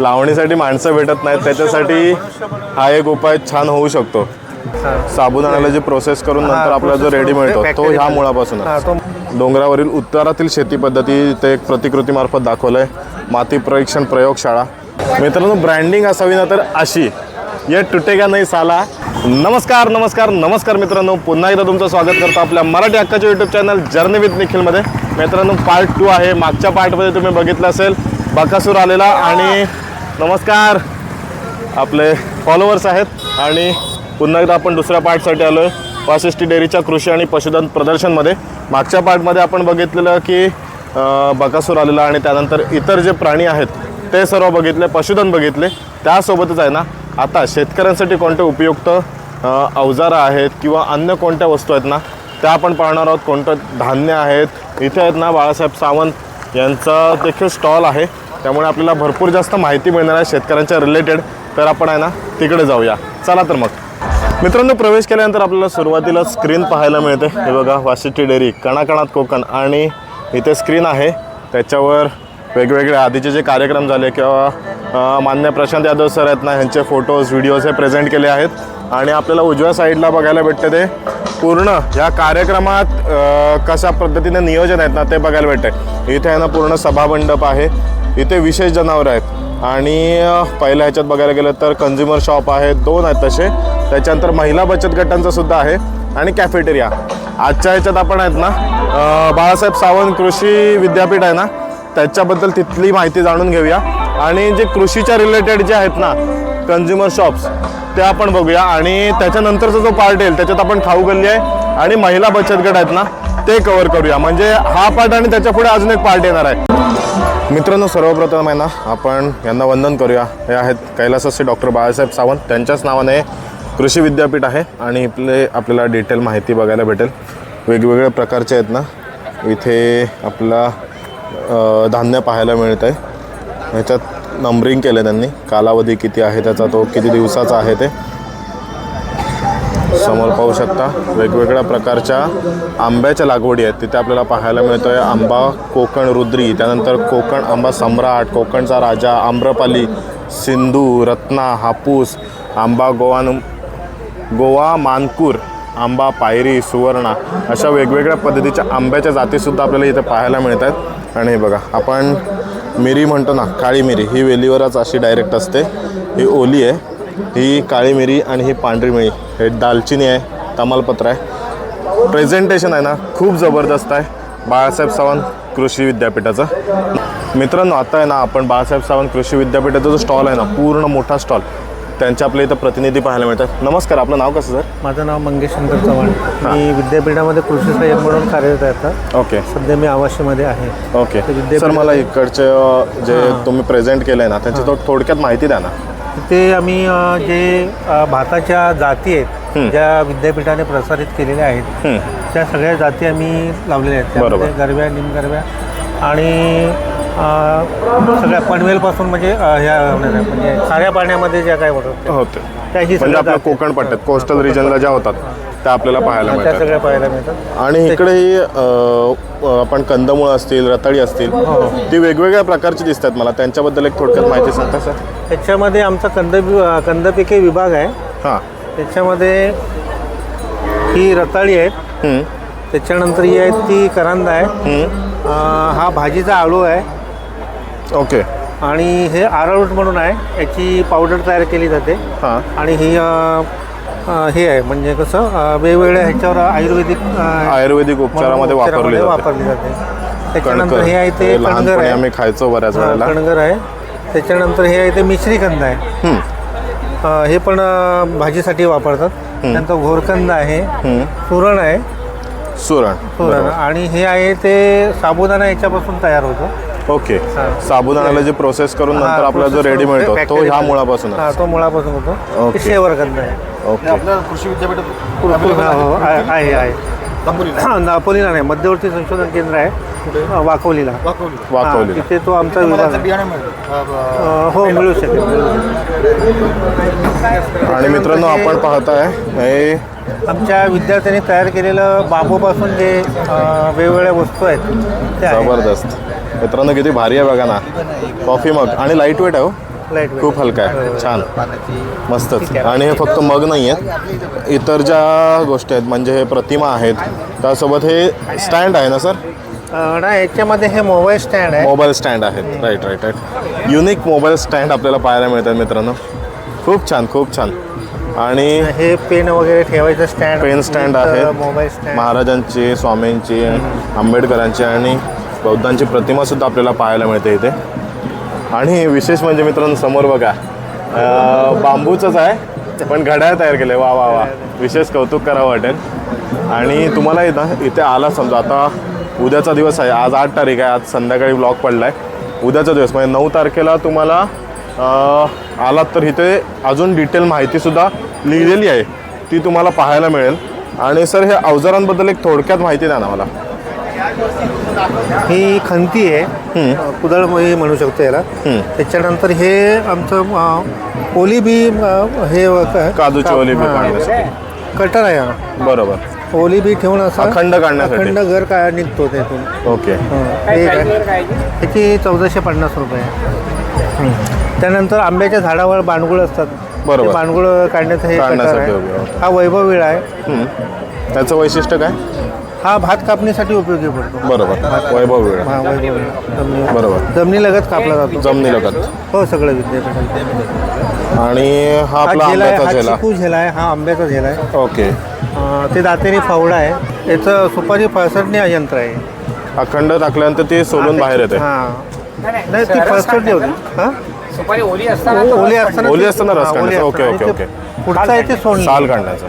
लावणीसाठी माणसं भेटत नाहीत त्याच्यासाठी हा एक उपाय छान होऊ शकतो. साबुदाण्याला जी प्रोसेस करून नंतर आपला जो रेडी मिळतो तो ह्या मुळापासून डोंगरावरील उत्तरातील शेती पद्धती ते एक प्रतिकृतीमार्फत दाखवलंय. माती परीक्षण प्रयोगशाळा. मित्रांनो ब्रँडिंग असावी ना तर अशी. ये तुटेगा नाही साला. नमस्कार नमस्कार नमस्कार मित्रांनो. पुन्हा एकदा तुमचं स्वागत करतो आपल्या मराठी हक्काच्या यूट्यूब चॅनल जर्नी विथ निखिलमध्ये मित्रांनो पार्ट टू आहे. मागच्या पार्टमध्ये तुम्ही बघितलं असेल बकासूर आलेला आणि नमस्कार. आपले फॉलोअर्स आहेत आणि पुन्हा एकदा आपण दुसऱ्या पार्टसाठी आलो आहे वाशिष्ठी डेअरीच्या कृषी आणि पशुधन प्रदर्शनमध्ये. मागच्या पार्टमध्ये आपण बघितलेलं की बकासूर आलेला आणि त्यानंतर इतर जे प्राणी आहेत ते सर्व बघितले पशुधन बघितले. त्यासोबतच आहे ना आता शेतकऱ्यांसाठी कोणते उपयुक्त अवजारं आहेत किंवा अन्य कोणत्या वस्तू आहेत ना त्या आपण पाहणार आहोत. कोणतं धान्य आहेत? इथे आहेत ना बाळासाहेब सावंत यांचा देखील स्टॉल आहे. त्यामुळे आपल्याला भरपूर जास्त माहिती मिळणार आहे शेतकऱ्यांच्या रिलेटेड तर आपण आहे ना तिकडे जाऊया. चला तर मग. मित्रांनो प्रवेश केल्यानंतर आपल्याला सुरुवातीला स्क्रीन पाहायला मिळते. हे बघा वाशिष्ठी डेअरी कणाकणात कोकण. आणि इथे स्क्रीन आहे. त्याच्यावर वेगवेगळे आधीचे जे कार्यक्रम झाले किंवा मान्य प्रशांत यादव सर आहेत ना ह्यांचे फोटोज व्हिडिओज हे प्रेझेंट केले आहेत. आणि आपल्याला उजव्या साईडला बघायला भेटते ते पूर्ण. या कार्यक्रमात कशा पद्धतीने नियोजन आहेत ना ते बघायला भेटते. इथे आहे ना पूर्ण सभामंडप आहे. इथे विशेष जनावरं आहेत. आणि पहिल्या ह्याच्यात बघायला गेलं तर कन्झ्युमर शॉप आहेत दोन आहेत तसे. त्याच्यानंतर महिला बचत गटांचं सुद्धा आहे आणि कॅफेटेरिया आजच्या ह्याच्यात आपण आहेत ना बाळासाहेब सावंत कृषी विद्यापीठ आहे ना त्याच्याबद्दल तिथली माहिती जाणून घेऊया. आणि जे कृषीच्या रिलेटेड जे आहेत ना कन्झ्युमर शॉप्स ते आपण बघूया. आणि त्याच्यानंतरचा जो पार्ट येईल त्याच्यात आपण खाऊ गल्ली आहे आणि महिला बचत गट आहेत ना ते कव्हर करूया. म्हणजे हा पार्ट आणि त्याच्या पुढे अजून एक पार्ट येणार आहे. मित्रांनो सर्वप्रथम आहे ना आपण यांना वंदन करूया. हे आहेत कैलासाचे डॉक्टर बाळासाहेब सावंत. त्यांच्याच नावाने कृषी विद्यापीठ आहे आणि इथले आपल्याला डिटेल माहिती बघायला भेटेल. वेगवेगळ्या प्रकारचे आहेत ना इथे आपला धान्य पाहायला मिळत आहे ह्याच्यात नंबरिंग केलं त्यांनी. कालावधी किती आहे त्याचा तो किती दिवसाचा आहे ते. समोर पाहू शकता वेगवेगळ्या प्रकारच्या आंब्याच्या लागवडी आहेत. तिथे आपल्याला पाहायला मिळतोय आंबा कोकण रुद्री त्यानंतर कोकण आंबा सम्राट कोकणचा राजा आम्रपाली सिंधू रत्ना हापूस आंबा गोवान गोवा मानकूर आंबा पायरी सुवर्णा अशा वेगवेगळ्या पद्धतीच्या आंब्याच्या जातीसुद्धा आपल्याला इथे पाहायला मिळत आहेत आणि हे बघा आपण मिरी म्हणतो ना काळी मिरी ही वेलीवरच अशी डायरेक्ट असते. ही ओली आहे. ही काळी मिरी आणि ही पांढरी मिरी हे दालचिनी आहे तमालपत्र आहे. प्रेझेंटेशन आहे ना खूप जबरदस्त आहे. बाळासाहेब सावंत कृषी विद्यापीठाचं. मित्रांनो आता आहे ना आपण बाळासाहेब सावंत कृषी विद्यापीठाचा जो स्टॉल आहे ना पूर्ण मोठा स्टॉल त्यांच्या आपल्या इथं प्रतिनिधी पाहायला मिळतात. नमस्कार आपलं नाव कसं सर? माझं नाव मंगेश शंकर चव्हाण मी विद्यापीठामध्ये कृषी सहाय्यक म्हणून कार्यरत आहे आता. ओके. सध्या मी आवाशीमध्ये आहे. ओके. सर मला इकडचे जे तुम्ही प्रेझेंट केलं आहे ना त्याची थोड- थोडक्यात माहिती द्या ना. तिथे आम्ही जे भाताच्या जाती आहेत ज्या विद्यापीठाने प्रसारित केलेल्या आहेत. त्या सगळ्या जाती आम्ही लावलेल्या आहेत. त्यामध्ये. गरव्या निमगरव्या आणि सगळ्या पनवेलपासून म्हणजे ह्या म्हणजे खाऱ्या पाण्यामध्ये ज्या काय होतात होते. त्याही म्हणजे कोकण पट्ट्यात कोस्टल रिजनला ज्या होतात. त्या आपल्याला पाहायला त्या मिळतात. सगळ्या पाहायला मिळतात. आणि इकडेही अ, आपण कंदमुळं असतील रताळी असतील ती वेगवेगळ्या प्रकारची दिसतात मला. त्यांच्याबद्दल एक थोडक्यात माहिती सांगता सर? त्याच्यामध्ये आमचा कंद कंदपिके विभाग आहे. हां. त्याच्यामध्ये ही रताळी आहेत. हं. त्याच्यानंतर ही आहे ती करंदा आहे. हं. अं, हा भाजीचा आळू आहे. ओके. आणि हे आरारूट म्हणून आहे. याची पावडर तयार केली जाते. हां. आणि ही अं, हे आहे. म्हणजे कसं वेगवेगळ्या ह्याच्यावर आयुर्वेदिक आयुर्वेदिक उपचारामध्ये वापरली वापरली जाते. त्याच्यानंतर हे आहे ते कणगर आहे. आम्ही खायचो बऱ्याच वेळेला. कणगर आहे. त्याच्यानंतर हे आहे ते मिश्रीकंद आहे. हं. पण भाजीसाठी वापरतात. त्यानंतर घोरकंद आहे. हं. सुरण आहे. सुरण. सुरण. आणि हे आहे ते साबुदाणा याच्यापासून तयार होतो. ओके. हां. साबुदाण्याला जी प्रोसेस करून नंतर आपल्याला जो रेडी मिळतो ते ह्या मुळापासून. हा तो मुळापासून होतो. ओके. ते शेवरकंद आहे. ओके. आपल्या कृषी विद्यापीठात हो, हो, आहे. आहे आहे नापोलीला नाही मध्यवर्ती संशोधन केंद्र आहे. अ, वाकोलीला वाकवली हा, वाकवली तिथे तो आमचा मला विभाग आहे. बियाणं अ, ब- हो. मिळू शकेल मिळू शकेल. आणि मित्रांनो आपण पाहताय हे आमच्या विद्यार्थ्यांनी तयार केलेलं बांबूपासून जे अ, वेगवेगळ्या वस्तू आहेत त्या आहेत. जबरदस्त. मित्रांनो किती भारी आहे बघा ना. Coffee mug. आणि लाइट वेट आहे हो. लाइट खूप हलका आहे. छान. पाण्याची मस्तच. आणि हे फक्त मग नाही आहेत. इतर ज्या गोष्टी आहेत म्हणजे हे प्रतिमा आहेत त्यासोबत हे स्टँड आहे ना सर? नाही याच्यामध्ये हे मोबाईल स्टँड आहे. मोबाईल स्टँड आहेत. Right right right unique mobile stand आपल्याला पाहायला मिळतात मित्रांनो. खूप छान खूप छान. आणि हे पेन वगैरे ठेवायचं स्टँड पेन स्टँड आहेत मोबाईल महाराजांची स्वामींची आंबेडकरांची आणि बौद्धांची प्रतिमासुद्धा आपल्याला पाहायला मिळते इथे. आणि विशेष म्हणजे मित्रांनो समोर बघा बांबूचंच आहे पण घड्याळ तयार केलं वा वा वा. विशेष कौतुक करावं वाटेल. आणि तुम्हाला इथं इथे आला समजा आता उद्याचा दिवस आहे. आज आठ तारीख आहे. आज संध्याकाळी ब्लॉक पडला आहे उद्याचा दिवस म्हणजे नऊ तारखेला तुम्हाला आलात तर इथे अजून डिटेल माहितीसुद्धा लिहिलेली आहे. ती तुम्हाला पाहायला मिळेल. आणि सर हे अवजारांबद्दल एक थोडक्यात माहिती द्या ना मला. ही खंती आहे कुदळ म्हणू शकतो याला. त्याच्यानंतर हे आमचं अं, ओली बी अं, हे काजूची ओली बी. काढण्यासाठी कटर आहे हा बरोबर ओली बी ठेवून असं अखंड काढण्यासाठी. अखंड घर काय निघतो त्यातून ओके. ह्याची चौदाशे पन्नास रुपये. त्यानंतर आंब्याच्या झाडावर बाणगुळ असतात बरोबर. ते बाणगुळ काढण्याचं हे. हा वैभव विळा आहे. त्याचं वैशिष्ट्य काय हा भात कापणीसाठी उपयोगी पडतो. बरोबर. वैभव वेळ. हा वैभव जमिनी बरोबर. जमिनी लगत कापला जातो. जमनी लगत. हो सगळं विद्यापीठात आणि हा हा आपला झेला आहे आंब्याचा हा झेला. चिकू झेला आहे हा आंब्याचा झेला आहे. ओके. अं, ते दातेरी फावडा आहे. याचं सुपारी फळसटणे यंत्र आहे. अखंड टाकल्यानंतर ते सोलून बाहेर येते. हा. नाही ती फळसटणी होती. हा? सुपारी ओली असताना ओली असताना ओली असताना रस हा, काढायचा. ओके. ओके, इथे पुढचं आहे ते सोडणी साल काढण्याचं.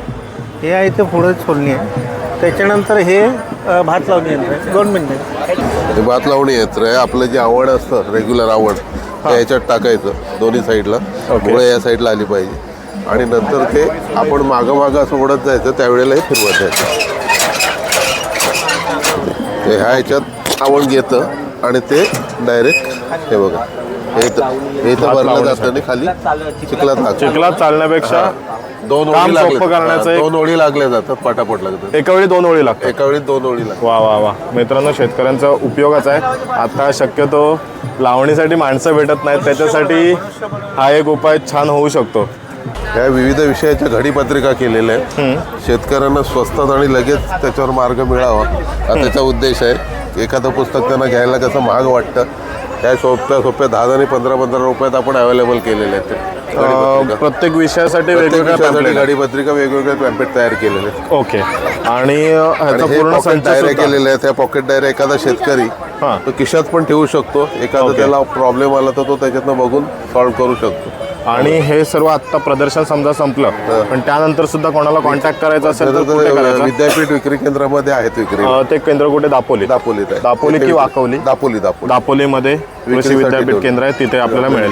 हे आहे ते पुढं सोडणी आहे. त्याच्यानंतर हे अ, भात लावणी यंत्र आहे. दोन मिनिटं. ते भात लावणी यंत्र आहे. आपलं जे आवड असतं रेग्युलर आवड ते याच्यात टाकायचं दोन्ही साईडला. मुळे या साईडला आली पाहिजे. आणि नंतर ते आपण मागं मागं असं ओढत जायचं त्यावेळेला हे फिरवत जायचं. ते ह्या ह्याच्यात आवड घेतं आणि ते डायरेक्ट हे बघा. हे इथं- हे भात भरलं. जातं आणि खाली चिखलात टाकतं. चिखलात चालण्यापेक्षा दोन काम ओळी लागले. सोपं करण्याचं एक- दोन ओळी लागल्या जातात पटापट लागतात. एका वेळी दोन ओळी लागतात. एका वेळी दोन ओळी लागतात. वा वा वा. मित्रांनो शेतकऱ्यांचा उपयोगाचा आहे. आता शक्यतो लावणीसाठी माणसं भेटत नाहीत. त्याच्यासाठी हा एक उपाय छान होऊ शकतो. या विविध विषयाच्या घडीपत्रिका केलेल्या आहेत. शेतकऱ्यांना स्वस्तात आणि लगेच त्याच्यावर मार्ग मिळावा. हा त्याचा उद्देश आहे. एखादं पुस्तक त्यांना घ्यायला कसं महाग वाटतं त्या सोप्या सोप्या दहा आणि पंधरा पंधरा रुपयात आपण अवेलेबल केलेले आहेत. प्रत्येक विषयासाठी प्रत्येक वेगवेगळ्या आहेत. घडीपत्रिका वेगवेगळे पॅम्पेट तयार केलेले आहेत ओके आणि ह्याचा पूर्ण संच डायऱ्या केलेल्या आहेत त्या पॉकेट डायऱ्या एखादा शेतकरी हां. तो खिशात पण ठेवू शकतो एखादा. त्याला प्रॉब्लेम आला तर तो त्याच्यातनं बघून सॉल्व्ह करू शकतो आणि हे सर्व आता प्रदर्शन समजा संपलं पण त्यानंतर सुद्धा कोणाला कॉन्टॅक्ट करायचा असेल तर कुठे करायचं? विद्यापीठ विक्री केंद्रामध्ये आहेत विक्री. अं, ते केंद्र कुठे? दापोली. दापोलीत आहे. दापोली की वाकवली? दापोली दापोली. दापोलीमध्ये कृषी विक्रीसाठी विद्यापीठ ठेवलं. केंद्र आहे तिथे आपल्याला मिळेल.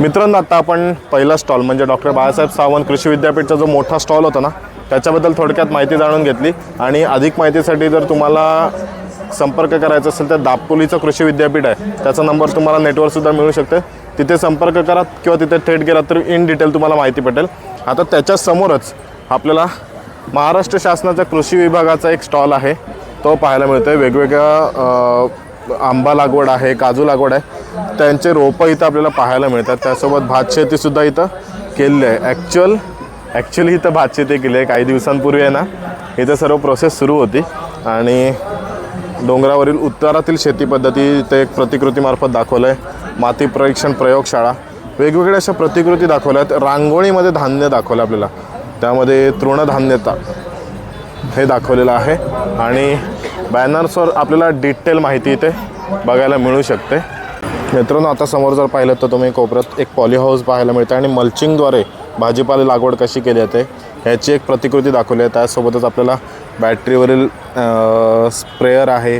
मित्रांनो आता आपण पहिला स्टॉल म्हणजे डॉक्टर बाळासाहेब सावंत कृषी विद्यापीठचा जो मोठा स्टॉल होता ना त्याच्याबद्दल थोडक्यात माहिती जाणून घेतली. आणि अधिक माहितीसाठी जर तुम्हाला संपर्क करायचा असेल तर दापोलीचं कृषी विद्यापीठ आहे. त्याचा नंबर तुम्हाला नेटवर सुद्धा मिळू शकते. तिथे संपर्क करा किंवा तिथे थेट गेलात तर इन डिटेल तुम्हाला माहिती पटेल. आता त्याच्यासमोरच आपल्याला महाराष्ट्र शासनाच्या कृषी विभागाचा एक स्टॉल आहे. तो पाहायला मिळतो आहे वेगवेगळ्या आंबा लागवड आहे काजू लागवड आहे. त्यांचे रोपं इथं आपल्याला पाहायला मिळतात. त्यासोबत भात शेतीसुद्धा इथं केलेली आहे. ॲक्च्युअल ॲक्च्युली इथं भात शेती केली आहे. काही दिवसांपूर्वी आहे ना इथं सर्व प्रोसेस सुरू होती. आणि डोंगरावरील उत्तरातील शेती पद्धती इथे एक प्रतिकृतीमार्फत दाखवलं आहे माती परीक्षण प्रयोगशाळा. वेगवेगळ्या अशा प्रतिकृती दाखवल्या आहेत रांगोळीमध्ये धान्य दाखवलं आपल्याला. त्यामध्ये तृणधान्यता हे दाखवलेलं आहे. आणि बॅनर्सवर आपल्याला डिटेल माहिती इथे बघायला मिळू शकते. मित्रांनो आता समोर जर पाहिलं तर तुम्ही कोपऱ्यात एक पॉली हाऊस पाहायला मिळते आणि मल्चिंगद्वारे भाजीपाला लागवड कशी केली जाते ह्याची एक प्रतिकृती दाखवली आहे. त्यासोबतच आपल्याला बॅटरीवरील स्प्रेयर आहे.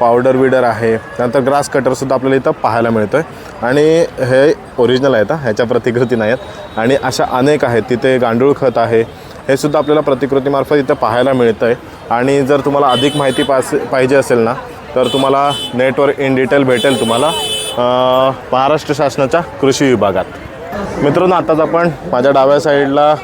पावडर विडर आहे. त्यानंतर ग्रास कटरसुद्धा आपल्याला इथं पाहायला मिळतं आहे आणि हे ओरिजिनल आहेत ह्याच्या प्रतिकृती नाही आहेत आणि अशा अनेक आहेत. तिथे गांडूळ खत आहे. हे सुद्धा आपल्याला प्रतिकृतीमार्फत इथं पाहायला मिळतं आहे आणि जर तुम्हाला अधिक माहिती पास पाहिजे असेल ना तर तुम्हाला नेटवर इन डिटेल भेटेल तुम्हाला महाराष्ट्र शासनाच्या कृषी विभागात. मित्रांनो आताच आपण माझ्या डाव्या साईडला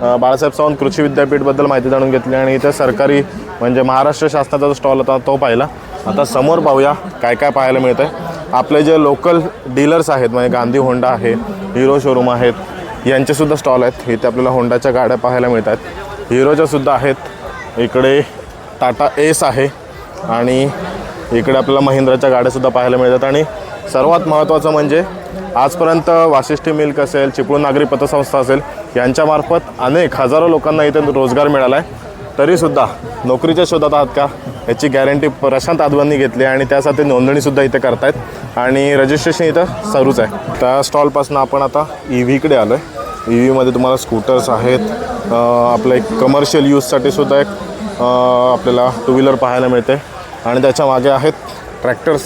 बाळासाहेब सावंत कृषी विद्यापीठबद्दल माहिती जाणून घेतली आणि इथे सरकारी म्हणजे महाराष्ट्र शासनाचा जो स्टॉल होता तो पाहिला. आता समोर पाहूया काय काय पाहायला मिळतं आहे आपले जे लोकल डीलर्स आहेत म्हणजे गांधी होंडा आहे हिरो शोरूम आहेत यांचेसुद्धा स्टॉल आहेत. इथे आपल्याला होंडाच्या गाड्या पाहायला मिळतात हिरोच्या सुद्धा आहेत. इकडे टाटा एस आहे आणि इकडे आपल्याला महिंद्राच्या गाड्यासुद्धा पाहायला मिळतात. आणि सर्वात महत्त्वाचं म्हणजे आजपर्यंत वाशिष्ठी मिल्क असेल चिपळूण नागरी पतसंस्था असेल यांच्यामार्फत अनेक हजारो लोकांना इथे रोजगार मिळाला आहे तरीसुद्धा नोकरीच्या शोधात आहात का? याची गॅरंटी प्रशांत आदवांनी घेतली आणि त्यासाठी नोंदणीसुद्धा इथे करतायत. आणि रजिस्ट्रेशन इथं सुरूच आहे. त्या स्टॉलपासून आपण आता ई व्हीकडे आलो आहे ई व्हीमध्ये तुम्हाला स्कूटर्स आहेत. आपलं एक कमर्शियल यूजसाठी सुद्धा एक आपल्याला टू व्हीलर पाहायला मिळते. आणि त्याच्यामागे आहेत ट्रॅक्टर्स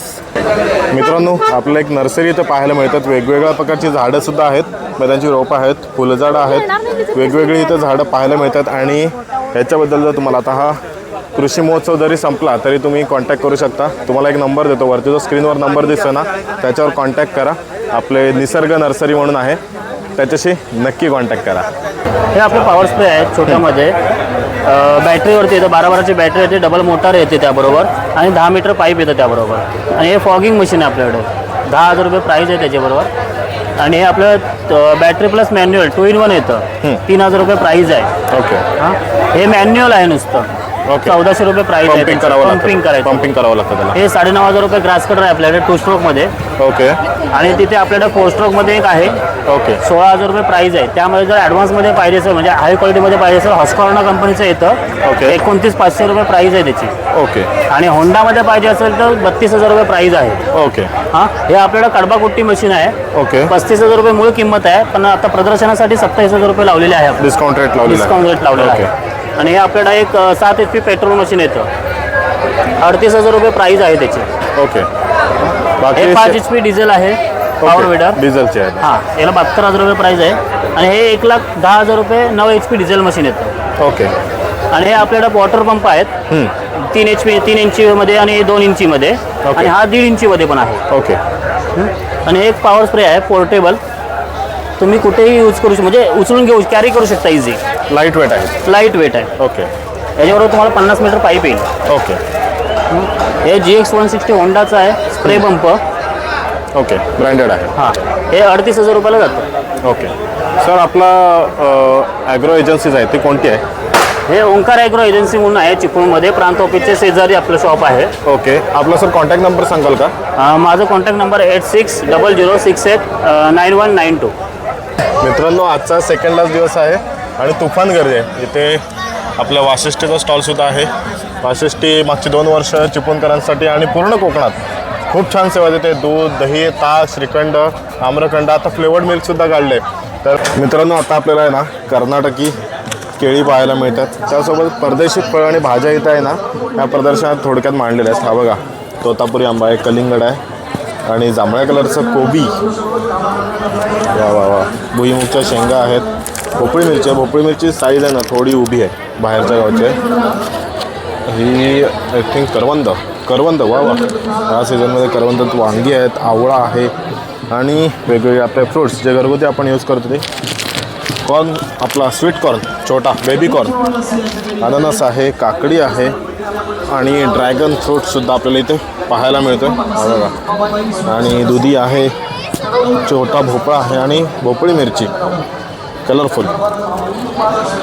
मित्रांनो आपल्या एक नर्सरी इथं पाहायला मिळतात. वेगवेगळ्या प्रकारची झाडंसुद्धा आहेत. मग त्यांची रोपं आहेत फुलझाडं आहेत. वेगवेगळी इथं झाडं पाहायला मिळतात. आणि ह्याच्याबद्दल जर तुम्हाला आता हा कृषी महोत्सव जरी संपला तरी तुम्ही कॉन्टॅक्ट करू शकता. तुम्हाला एक नंबर देतो. वरती जो स्क्रीनवर नंबर दिसतो ना त्याच्यावर कॉन्टॅक्ट करा. आपले निसर्ग नर्सरी म्हणून आहे. त्याच्याशी नक्की कॉन्टॅक्ट करा. हे आपले पॉवर स्प्रे आहेत छोट्यामध्ये. बॅटरीवरती येतं. बारा बाराची बॅटरी येते. डबल मोटार येते त्याबरोबर. आणि दहा मीटर पाईप येतं त्याबरोबर. आणि हे फॉगिंग मशीन आहे आपल्याकडे. दहा हजार रुपये प्राईज आहे त्याच्याबरोबर. आणि हे आपलं battery plus manual two in one येतं. तीन हजार रुपये प्राईज आहे. ओके हां? हे मॅन्युअल आहे नुसतं. चौदाशे रुपये प्राईज आहे पंपिंग करावं लागतं. पंपिंग करायचं. पंपिंग करावं लागतं त्याला. हे साडेनऊ हजार रुपये ग्रास कटर आहे आपल्याकडे टू स्ट्रोकमध्ये ओके आणि तिथे आपल्याकडे फोर स्ट्रोकमध्ये एक आहे. ओके सोळा हजार रुपये प्राईज आहे. त्यामध्ये जर ॲडव्हान्समध्ये पाहिजे असेल म्हणजे हाय क्वालिटीमध्ये पाहिजे असेल हस्कॉर्ना कंपनीचं येतं. ओके. एकोणतीस पाचशे रुपये प्राईज आहे त्याची. ओके आणि होंडामध्ये पाहिजे असेल तर बत्तीस हजार रुपये प्राईज आहे. ओके हां? हे आपल्याकडे कडबाकुट्टी मशीन आहे. ओके पस्तीस हजार रुपये मूळ किंमत आहे. पण आता प्रदर्शनासाठी सत्तावीस हजार रुपये लावलेले आहे आपण डिस्काउंट रेट लावलेला डिस्काउंट रेट लावलेला ओके आहे आणि हे आपल्याकडे एक सात एच पी पेट्रोल मशीन येतं अडतीस हजार रुपये प्राईज आहे त्याची. ओके हे पाच एच पी डिझेल आहे पॉवर विडर डिझेलचे आहेत. हां याला बहात्तर हजार रुपये प्राईज आहे. आणि हे एक लाख दहा हजार रुपये नऊ एच पी डिझेल मशीन येतं ओके आणि हे आपल्याकडे वॉटर पंप आहेत. तीन एच पी तीन इंचीमध्ये आणि दोन इंचीमध्ये. आणि हा दीड इंचीमध्ये पण आहे. ओके. आणि हे एक पॉवर स्प्रे आहे पोर्टेबल तुम्ही कुठेही यूज करू शकता म्हणजे उचलून घेऊ कॅरी करू शकता इझी लाइट वेट आहे. लाइट वेट आहे. ओके याच्याबरोबर तुम्हाला पन्नास मीटर पाईप येईल. ओके हे जी एक्स वन सिक्स्टी होंडाचं आहे स्प्रे पंप ओके ब्रँडेड आहे. हां. हे अडतीस हजार रुपयाला जातं. ओके सर आपला ॲग्रो एजन्सीज आहे ती कोणती आहे? हे ओंकार ॲग्रो एजन्सी म्हणून आहे चिपळूणमध्ये. प्रांत ऑफिसचे शेजारी आपलं शॉप आहे. ओके आपला सर कॉन्टॅक्ट नंबर सांगाल का? अं, माझं contact number eight six double zero six eight nine one nine two मित्रांनो आजचा सेकंड लास्ट दिवस आहे. आणि तुफान गर्दी आहे. इथे आपल्या वाशिष्ठीचा स्टॉलसुद्धा आहे. वाशिष्ठी मागची दोन वर्ष चिपळूणकरांसाठी आणि पूर्ण कोकणात खूप छान सेवा देते. दूध दही ताक श्रीखंड आम्रखंड आता फ्लेवर्ड मिल्कसुद्धा काढले. तर मित्रांनो आता आपल्याला आहे ना कर्नाटकी केळी पाहायला मिळतात. त्यासोबत परदेशी फळं आणि भाज्या इथं आहे ना या प्रदर्शनात थोडक्यात मांडलेल्या आहेत. हा बघा तोतापुरी आंबा आहे कलिंगड आहे आणि जांभळ्या कलरचं कोबी. वा वा वा. भुईमुगच्या शेंगा आहेत. भोपळी मिरची आहे. भोपळी मिरची साईज आहे ना थोडी उभी आहे. बाहेरच्या गावची आहे. ही आय थिंक करवंद. करवंद वा वा. या सीझनमध्ये करवंदात वांगी आहेत आवळा आहे आणि वेगवेगळे आपले फ्रुट्स जे घरगुती आपण यूज करतो ते. कॉर्न आपला स्वीट कॉर्न छोटा बेबी कॉर्न अननस आहे काकडी आहे आणि ड्रॅगन फ्रूटसुद्धा आपल्याला इथे पाहायला मिळतो हा आणि दुधी आहे छोटा भोपळा आहे आणि भोपळी मिरची. कलरफुल.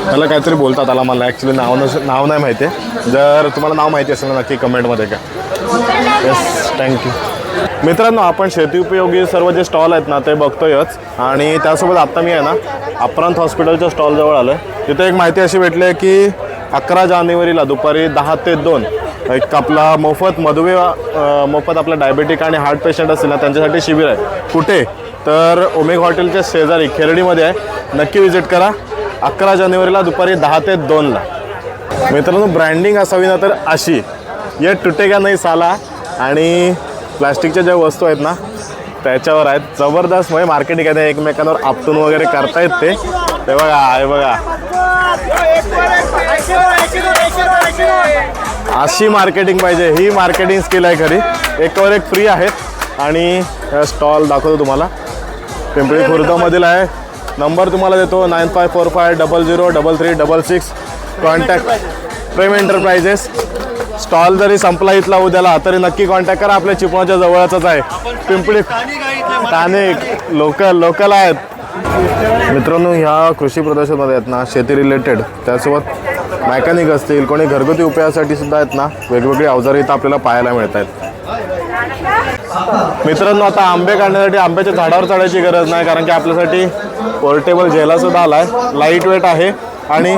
त्याला काहीतरी बोलतात त्याला मला. ॲक्च्युली नाव नस नाव नाही माहिती. आहे जर तुम्हाला नाव माहिती असेल ना नक्की कमेंटमध्ये का येस थँक्यू मित्रांनो आपण शेती उपयोगी सर्व जे स्टॉल आहेत ना ते बघतोयच. आणि त्यासोबत आत्ता मी आहे ना अपरांत हॉस्पिटलच्या स्टॉलजवळ आलो आहे तिथे एक माहिती अशी भेटली आहे की अकरा जानेवारीला दुपारी दहा ते दोन एक आपला मोफत मधुमेह मोफत आपला डायबेटिक आणि हार्ट पेशंट असतील ना त्यांच्यासाठी शिबिर आहे. कुठे? तर ओमेग हॉटेलच्या शेजारी खेरडीमध्ये आहे. नक्की विजिट करा. अकरा जानेवारीला दुपारी दहा ते दोनला. मित्रांनो ब्रँडिंग असावी ना तर अशी. ये तुटेगा नाही साला. आणि प्लास्टिकच्या ज्या वस्तू आहेत ना त्याच्यावर आहेत. जबरदस्त म्हणजे मार्केटिंग आहे एकमेकांवर आपटून वगैरे करतायत ते. ते बघा हे बघा. अशी मार्केटिंग पाहिजे. ही मार्केटिंग स्किल आहे खरी. एकावर एक फ्री आहेत आणि स्टॉल दाखवतो तुम्हाला. पिंपरी खुर्दमधील आहे. नंबर. तुम्हाला देतो nine five four five double zero double three double six. Contact Prem enterprises stall जरी संपला इथला उद्याला तरी नक्की कॉन्टॅक्ट करा. आपल्या चिपळूणच्या जवळच आहे. पिंपळी स्थानिक लोकल लोकल आहेत. मित्रांनो ह्या कृषी प्रदर्शनमध्ये आहेत ना शेती रिलेटेड त्यासोबत मेकॅनिक असतील कोणी घरगुती उपयोगासाठी सुद्धा आहेत ना वेगवेगळी अवजारे इथं आपल्याला पाहायला मिळत आहेत मित्रांनो आता आंबे काढण्यासाठी आंब्याच्या झाडावर चढायची गरज नाही कारण की आपल्यासाठी पोर्टेबल झेला सुद्धा आलाय. लाइट वेट आहे. आणि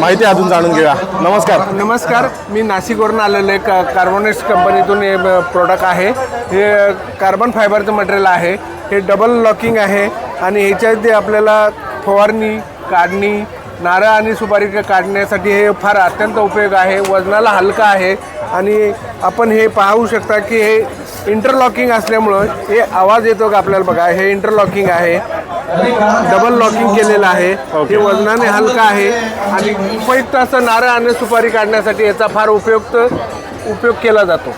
माहिती अजून जाणून घेऊया. नमस्कार. नमस्कार. मी नाशिकवरून आलेलो आहे. का कार्बोनेट्स कंपनीतून हे प्रोडक्ट आहे. हे कार्बन फायबरचं मटेरियल आहे. हे डबल लॉकिंग आहे. आणि ह्याच्यात ते आपल्याला फवारणी काढणी नारळ आणि सुपारी काढण्यासाठी हे फार अत्यंत उपयोग आहे. वजनाला हलका आहे. आणि आपण हे पाहू शकता की हे इंटरलॉकिंग असल्यामुळं हे आवाज येतो का आपल्याला बघा हे इंटरलॉकिंग आहे. डबल लॉकिंग केलेलं आहे. हे वजनाने हलका आहे. आणि उपयुक्त असं नारळ आणि सुपारी काढण्यासाठी याचा फार उपयुक्त उपयोग केला जातो.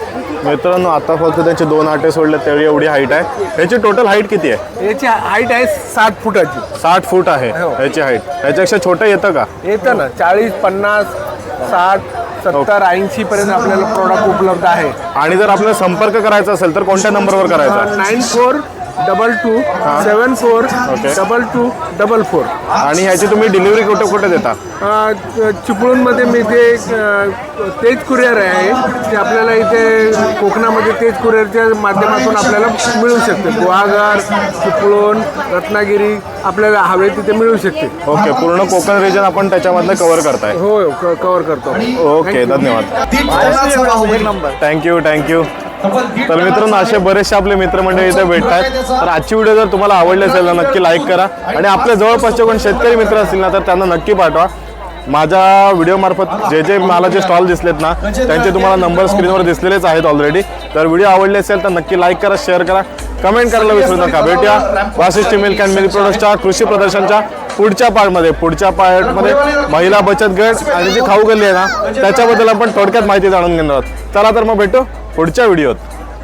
मित्रांनो आता फक्त त्यांचे दोन आटे सोडले तेवढी एवढी हाईट आहे. ह्याची टोटल हाईट किती आहे? याची हाईट आहे साठ फुटाची. साठ फूट आहे हो. ह्याची हाईट ह्याच्यापेक्षा छोटं येतं का? येतं ना. चाळीस पन्नास साठ सत्तर ऐंशी पर्यंत आपल्याला प्रोडक्ट उपलब्ध आहे. आणि जर आपल्याला संपर्क करायचा असेल तर कोणत्या नंबरवर करायचा? Nine four double two seven four double two double four आणि ह्याची तुम्ही डिलिव्हरी कुठे कुठे देता? चिपळूणमध्ये मी ते तेज कुरिअर आहे ते आपल्याला इथे कोकणामध्ये तेज कुरिअरच्या माध्यमातून आपल्याला मिळू शकते. गुहागर चिपळूण रत्नागिरी आपल्याला हवे तिथे मिळू शकते. ओके पूर्ण कोकण रिजन आपण त्याच्यामधनं कव्हर करताय. हो कव्हर करतो. ओके धन्यवाद. थँक्यू थँक्यू तर मित्रांनो असे बरेचसे आपले मित्रमंडळी इथे भेटतात तर आजची व्हिडिओ जर तुम्हाला आवडली असेल तर नक्की लाईक करा. आणि आपल्या जवळपासचे कोण शेतकरी मित्र असतील ना तर त्यांना नक्की पाठवा. माझ्या व्हिडिओ मार्फत जे जे मला जे स्टॉल दिसलेत ना त्यांचे तुम्हाला नंबर स्क्रीनवर दिसलेलेच आहेत ऑलरेडी तर व्हिडिओ आवडले असेल तर नक्की लाईक करा शेअर करा. कमेंट करायला विसरू नका. भेटूया वासिष्ठी मिल्क अँड मिल्क प्रोडक्टच्या कृषी प्रदर्शनच्या पुढच्या पार्टमध्ये. पुढच्या पार्टमध्ये महिला बचत गट आणि जी खाऊ गल्ली आहे ना त्याच्याबद्दल आपण थोडक्यात माहिती जाणून घेणार आहोत. चला तर मग भेटू. पुढच्या व्हिडिओत.